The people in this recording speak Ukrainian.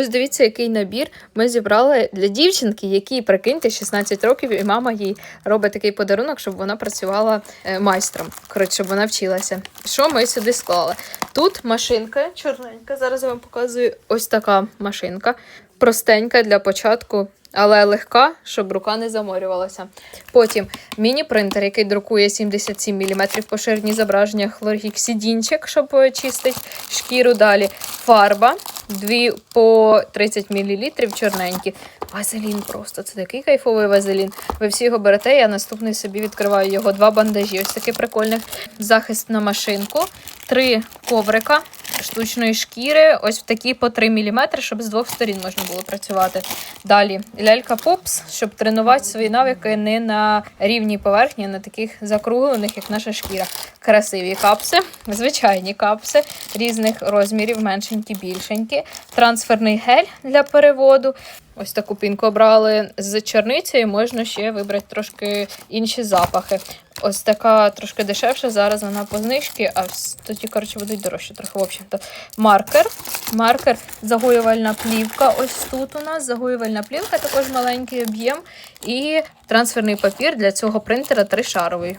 Ось дивіться, який набір ми зібрали для дівчинки, якій, прикиньте, 16 років, і мама їй робить такий подарунок, щоб вона працювала е, майстром. Коротше, щоб вона вчилася. Що ми сюди склали? Тут машинка чорненька. Зараз я вам показую ось така машинка. Простенька для початку, але легка, щоб рука не заморювалася. Потім міні-принтер, який друкує 77 мм по ширині зображення, хлоргіксидінчик, щоб е, чистить шкіру. Далі фарба, дві по 30 мл чорненькі. Вазелін просто це такий кайфовий вазелін. Ви всі його берете. Я наступний собі відкриваю його два бандажі. Ось такий прикольний захист на машинку, три коврика штучної шкіри, ось в такі по 3 мм, щоб з двох сторін можна було працювати. Далі лялька Попс, щоб тренувати свої навики не на рівній поверхні, а на таких закруглених, як наша шкіра. Красиві капси, звичайні капси різних розмірів, меншенькі, більшенькі. Трансферний гель для переводу. Ось таку пінку обрали з чорницею, можна ще вибрати трошки інші запахи. Ось така трошки дешевша, зараз вона по знижці, а тоді, коротше, будуть дорожче трохи. В общем-то, маркер. Маркер, загоювальна плівка. Ось тут у нас загоювальна плівка, також маленький об'єм. І трансферний папір для цього принтера тришаровий.